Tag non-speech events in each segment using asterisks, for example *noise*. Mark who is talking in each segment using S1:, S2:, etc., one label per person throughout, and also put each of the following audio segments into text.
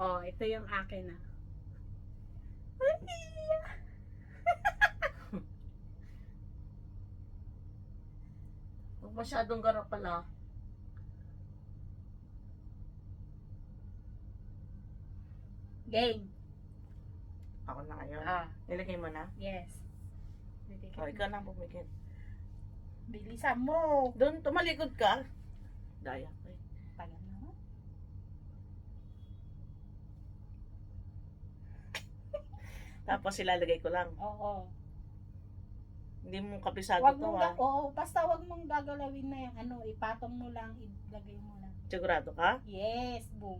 S1: Oh, ito yung akin na. Ay, iiyak.
S2: Huwag masyadong garap pala.
S1: Game.
S2: Ako na ngayon.
S1: Ah,
S2: Nilagay mo na?
S1: yes.
S2: O, ikaw na pumikit.
S1: Bilisan mo.
S2: Doon, tumalikod ka. Daya ko eh.
S1: Pala na.
S2: Tapos ilalagay ko lang.
S1: Oo.
S2: Hindi mo kapisado
S1: Wag
S2: to
S1: mong,
S2: ah.
S1: ga- oo, basta wag mong gagalawin na yung ano, ipatong mo lang, ilagay mo lang.
S2: Sigurado ka?
S1: Yes, boom.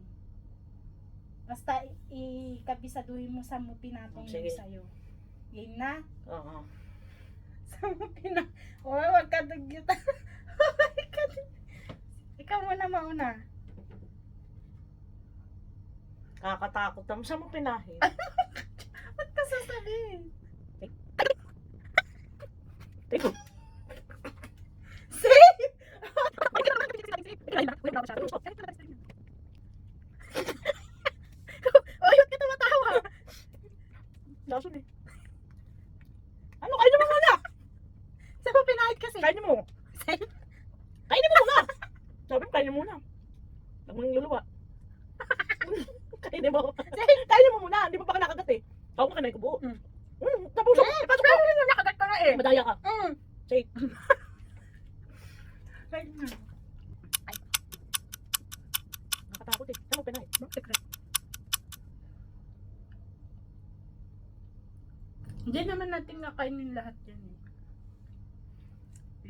S1: Basta i- ikabisaduhin mo sa mo pinatong mo
S2: Sige.
S1: sa'yo. Game na?
S2: Oo. *laughs*
S1: Sa mo pina... Oh, wag ka dugyutan. *laughs* Wag ka dug- Ikaw muna mauna.
S2: Kakatakot naman. Saan mo pinahid? *laughs*
S1: it.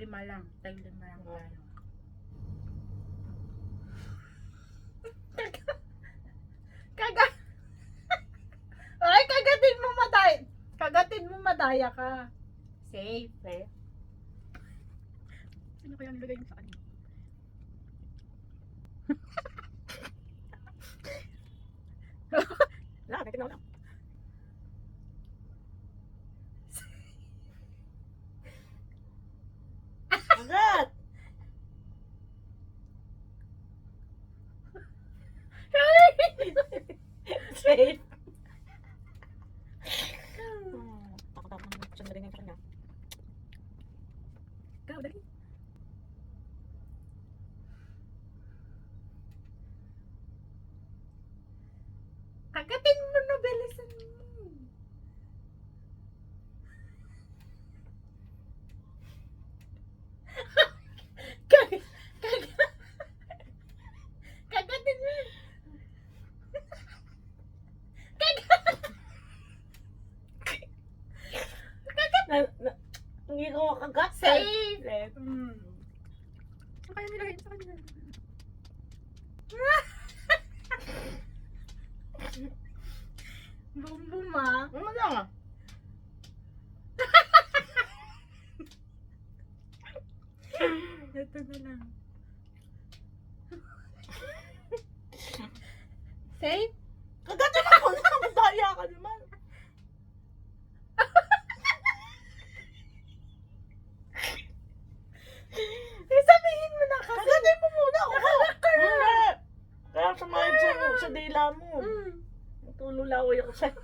S1: Lima lang. Tayo lima lang tayo. *laughs* Kaga... *laughs* Ay, kagatin mo madaya. Kagatin mo madaya ka. Safe.
S2: Eh.
S1: Ano kaya nilagay mo sa kanya? *laughs*
S2: Wala, natin na wala. Agad! *laughs* Safe. Hmm, takot ako ng sandali ngayon sa kanya.
S1: Ikaw, dali. Kagatin mo na, bilisan mo. Kag kag Kagatin mo.
S2: Na, hindi ko makagat.
S1: Safe.
S2: Safe.
S1: Mm. Ano kaya nilagay sa kanya? Boom boom ah.
S2: Ano lang *laughs* ah?
S1: Ito na lang. *laughs* Safe?
S2: Kagatin mo na! Madaya ka naman.
S1: Eh, sabihin mo na kasi.
S2: Kagatin mo muna ako. Hindi. Kaya samahin sa, sa dila mo.
S1: Mm.
S2: Tululaway ako sa'yo.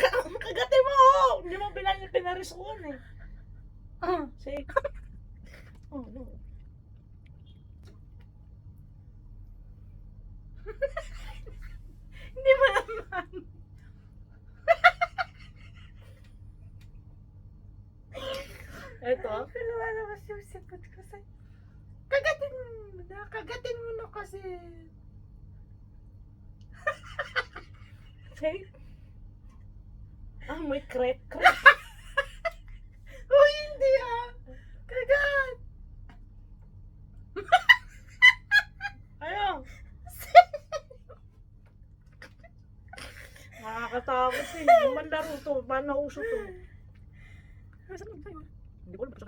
S2: Ka- Kagatin mo! oh! Hindi mo bilang pinarisuan eh.
S1: Ah.
S2: Say. Oh, no. *laughs*
S1: Hindi mo naman.
S2: Ito.
S1: Pero wala kasi yung sagot ko sa'yo. Mo na. Kagatin mo na kasi.
S2: Say. Ah, may crack. *laughs*
S1: Uy, hindi ah. Kagat. *laughs*
S2: Ayaw. *laughs* Nakakatakot eh. Yung manlaro to. Paano nauso to?
S1: Nasaan mo tayo?
S2: Hindi ko alam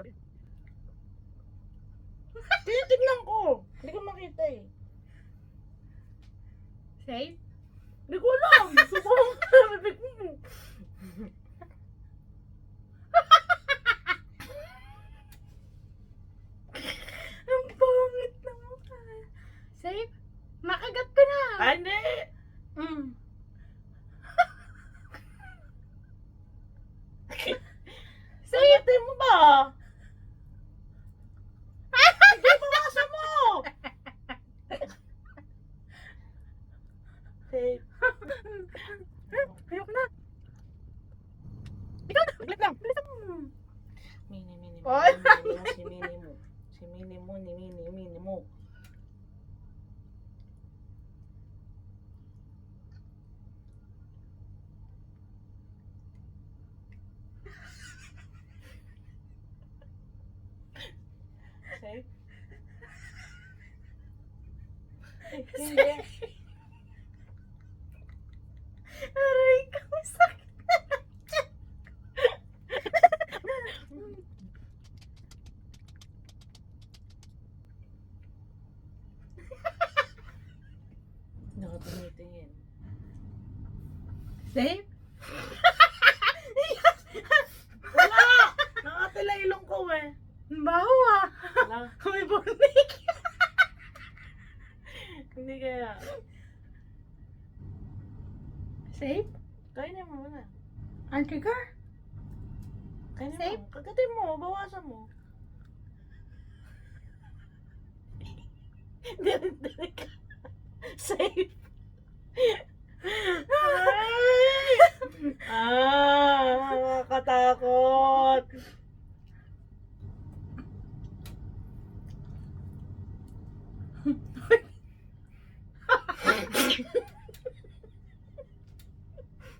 S2: Tinitignan ko. Hindi ko makita eh.
S1: Safe?
S2: Hindi ko alam. Susunod ka na bibig mo. *laughs*
S1: Ang pangit na mukha. Safe? Makagat ko na
S2: Ay, hindi.
S1: Mm.
S2: Sagutin mo ba? Hindi, bawasan mo. Safe. *laughs*
S1: Ayoko na. Ikaw na. Bilis lang. Bilis mo.
S2: Mini, mini, mini. Mini, Si mini mo. Si mini mo, ni mini, mini mo. Safe? Hindi.
S1: Aray ko. Sakit na.
S2: Nakatumitingin.
S1: Safe?
S2: Wala! Nakatila ilong ko eh.
S1: Baho ah.
S2: Wala. *laughs*
S1: May bunik.
S2: Hindi kaya.
S1: Safe?
S2: Kainin mo na.
S1: Ang trigger?
S2: Kainin
S1: Safe?
S2: mo. Kagatin mo. Bawasan mo. *laughs* Safe. Ah, nakakatakot.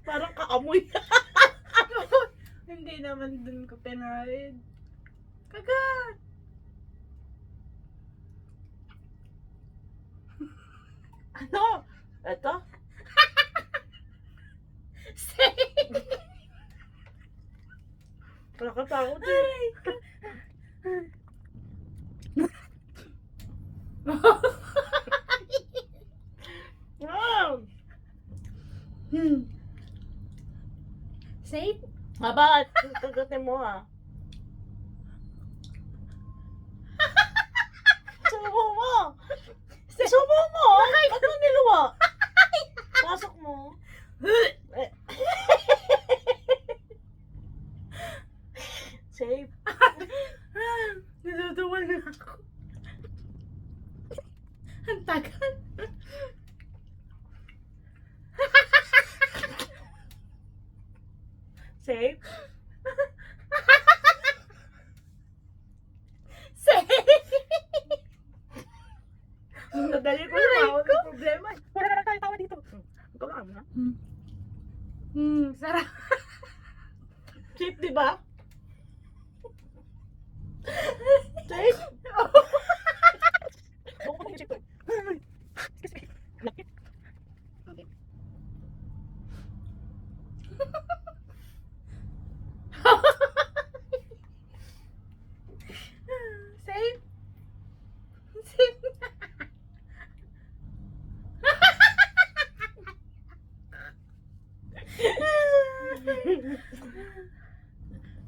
S2: Parang kaamoy. *laughs*
S1: Hindi naman dun ko pinahid. Kagat!
S2: Ano? Ito?
S1: Safe!
S2: Nakakatakot eh. *laughs*
S1: Aray.
S2: Ah!
S1: Hmm. Safe?
S2: Aba, kagatin mo ah. Subo mo! Subo mo! Ba't mo niluwa? Pasok mo. Eh. Safe.
S1: Natutuwa na ako. Ang tagal.
S2: Safe. *laughs*
S1: Safe!
S2: Nadali ko na ako
S1: ko.
S2: ng problema.
S1: Wala na lang tayo tawa dito.
S2: Ikaw lang ha?
S1: Hmm. Hmm, sarap. *laughs*
S2: Safe, di ba? Safe? Oo, safe ko
S1: me.
S2: Lakit.
S1: Okay. Safe? Safe?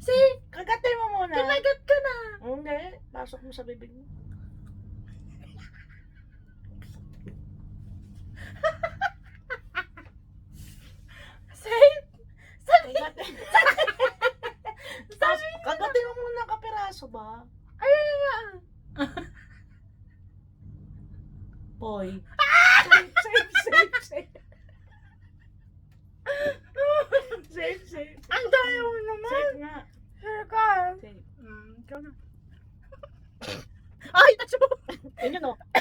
S1: Safe?
S2: Kagatin mo muna.
S1: Kinagat ka na.
S2: Hindi. Pasok mo sa bibig mo.
S1: Safe?
S2: Kagatin.
S1: Sabi
S2: Kagatin mo muna kapiraso ba?
S1: Ay, ay, ay.
S2: Boy. Safe, safe, safe, safe. Safe, safe.
S1: Ang daya mo naman.
S2: Safe nga.
S1: Sure ka.
S2: Safe.
S1: Hmm, ikaw na. Ay, touch mo.
S2: Yun